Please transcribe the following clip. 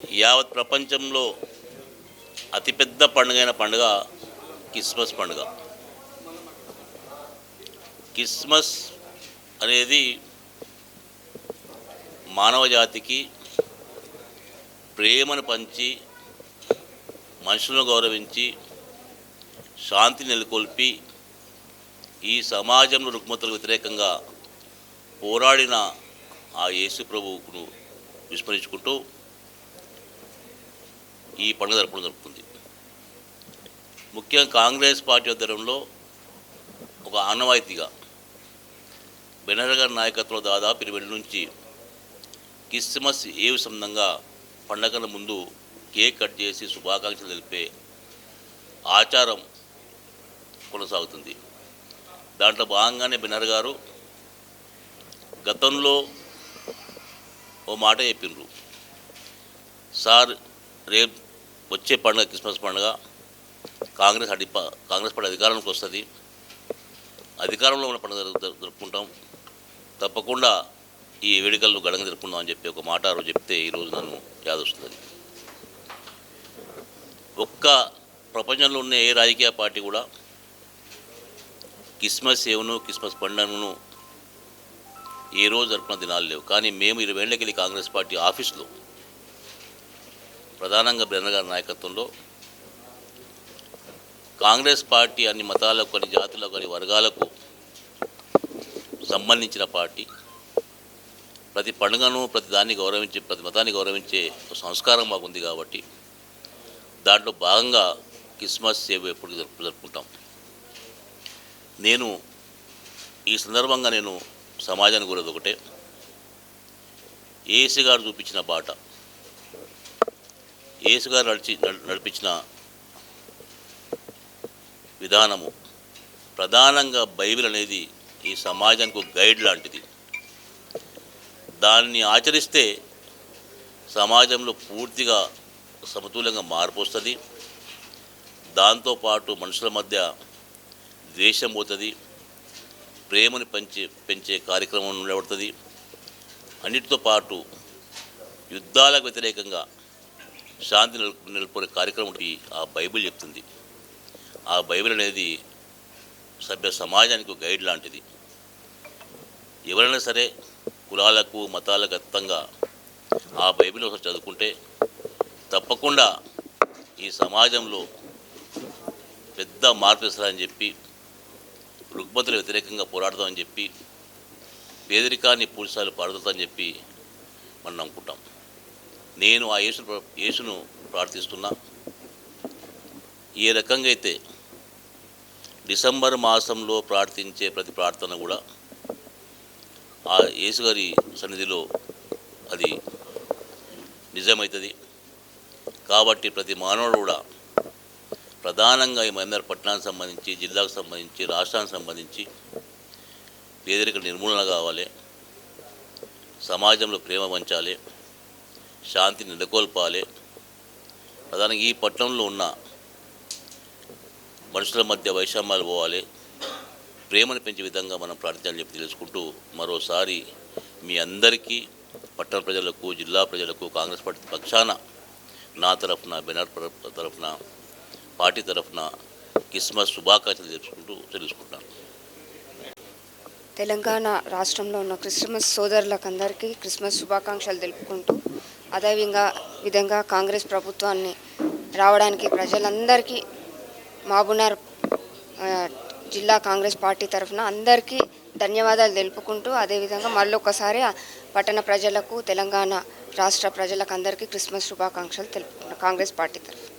యావత్ ప్రపంచంలో అతిపెద్ద పండుగైన పండుగ క్రిస్మస్ పండుగ. క్రిస్మస్ అనేది మానవ జాతికి ప్రేమను పంచి మనుషులను గౌరవించి శాంతి నెలకొల్పి ఈ సమాజంలో రుగ్మతలకు వ్యతిరేకంగా పోరాడిన ఆ యేసు ప్రభువును విస్మరించుకుంటూ ఈ పండుగ జరపడం జరుపుకుంది. ముఖ్యంగా కాంగ్రెస్ పార్టీ ఆధ్వర్యంలో ఒక ఆనవాయితీగా బెనర్ గారి నాయకత్వంలో దాదాపు ఇరవై నుంచి క్రిస్మస్ ఏ సంబంధంగా పండగల ముందు కేక్ కట్ చేసి శుభాకాంక్షలు తెలిపే ఆచారం కొనసాగుతుంది. దాంట్లో భాగంగానే బెనర్ గారు గతంలో ఓ మాట చెప్పిండ్రు సార్ రేపు వచ్చే పండుగ క్రిస్మస్ పండుగ కాంగ్రెస్ అడి కాంగ్రెస్ పార్టీ అధికారంలోకి వస్తుంది. అధికారంలో ఉన్న పండుగ జరుపుకుంటాం. తప్పకుండా ఈ వేడుకలను ఘనంగా జరుపుకుందాం అని చెప్పి ఒక మాట రోజు చెప్తే ఈరోజు నన్ను యాదొస్తుంది. ఒక్క ప్రపంచంలో ఉన్న ఏ రాజకీయ పార్టీ కూడా క్రిస్మస్ సేవను క్రిస్మస్ పండుగను ఏ రోజు జరుపుకున్న దినాలు లేవు. కానీ మేము ఇరవై ఏళ్ళకెళ్ళి కాంగ్రెస్ పార్టీ ఆఫీసులో ప్రధానంగా బ్రహ్మ గారి నాయకత్వంలో కాంగ్రెస్ పార్టీ అన్ని మతాలకు కొన్ని జాతులకు కొన్ని వర్గాలకు సంబంధించిన పార్టీ. ప్రతి పండుగను ప్రతి దాన్ని గౌరవించే ప్రతి మతాన్ని గౌరవించే ఒక సంస్కారం మాకుంది కాబట్టి దాంట్లో భాగంగా క్రిస్మస్ సేవ ఎప్పుడు జరుపు జరుపుకుంటాం. నేను ఈ సందర్భంగా నేను సమాజానికి కోరేది ఒకటే. ఏసీ గారు చూపించిన బాట యేసుగారు నడిచి నడిపించిన విధానము ప్రధానంగా బైబిల్ అనేది ఈ సమాజానికి గైడ్ లాంటిది. దాన్ని ఆచరిస్తే సమాజంలో పూర్తిగా సమతుల్యంగా మార్పు వస్తుంది. దాంతోపాటు మనుషుల మధ్య ద్వేషం పోతుంది. ప్రేమని పెంచే పెంచే కార్యక్రమం నిలబడుతుంది. అన్నిటితో పాటు యుద్ధాలకు వ్యతిరేకంగా శాంతి నెల నెలకొనే కార్యక్రమం ఆ బైబిల్ చెప్తుంది. ఆ బైబిల్ అనేది సభ్య సమాజానికి గైడ్ లాంటిది. ఎవరైనా సరే కులాలకు మతాలకు అత్తంగా ఆ బైబిల్ ఒకసారి చదువుకుంటే తప్పకుండా ఈ సమాజంలో పెద్ద మార్పు వస్తుందని చెప్పి రుగ్మతులు వ్యతిరేకంగా పోరాడదామని చెప్పి పేదరికాన్ని పూడిసాలు పాడుతుందని చెప్పి మనం నమ్ముకుంటాం. నేను ఆ యేసు యేసును ప్రార్థిస్తున్నా. ఏ రకంగా అయితే డిసెంబర్ మాసంలో ప్రార్థించే ప్రతి ప్రార్థన కూడా ఆ యేసుగారి సన్నిధిలో అది నిజమవుతుంది కాబట్టి ప్రతి మానవుడు కూడా ప్రధానంగా ఈ మహేందర్ పట్టణానికి సంబంధించి జిల్లాకు సంబంధించి రాష్ట్రానికి సంబంధించి పేదరిక నిర్మూలన కావాలి సమాజంలో ప్రేమ పంచాలి శాంతి నెలకొల్పాలి. ప్రధానంగా ఈ పట్టణంలో ఉన్న మనుషుల మధ్య వైషమ్యాలు పోవాలి. ప్రేమను పెంచే విధంగా మనం ప్రార్థనలు చెప్పి తెలుసుకుంటూ మరోసారి మీ అందరికీ పట్టణ ప్రజలకు జిల్లా ప్రజలకు కాంగ్రెస్ పార్టీ పక్షాన నా తరఫున బెనర్ తరఫున పార్టీ తరఫున క్రిస్మస్ శుభాకాంక్షలు తెలుసుకుంటూ తెలుసుకుంటాను తెలంగాణ రాష్ట్రంలో ఉన్న క్రిస్మస్ సోదరులకు అందరికీ క్రిస్మస్ శుభాకాంక్షలు తెలుపుకుంటూ అదేవిధంగా విధంగా కాంగ్రెస్ ప్రభుత్వాన్ని రావడానికి ప్రజలందరికీ మాబునార్ జిల్లా కాంగ్రెస్ పార్టీ తరఫున అందరికీ ధన్యవాదాలు తెలుపుకుంటూ అదేవిధంగా మళ్ళొకసారి పట్టణ ప్రజలకు తెలంగాణ రాష్ట్ర ప్రజలకు అందరికీ క్రిస్మస్ శుభాకాంక్షలు తెలుపుకుంటున్నాం కాంగ్రెస్ పార్టీ తరఫున.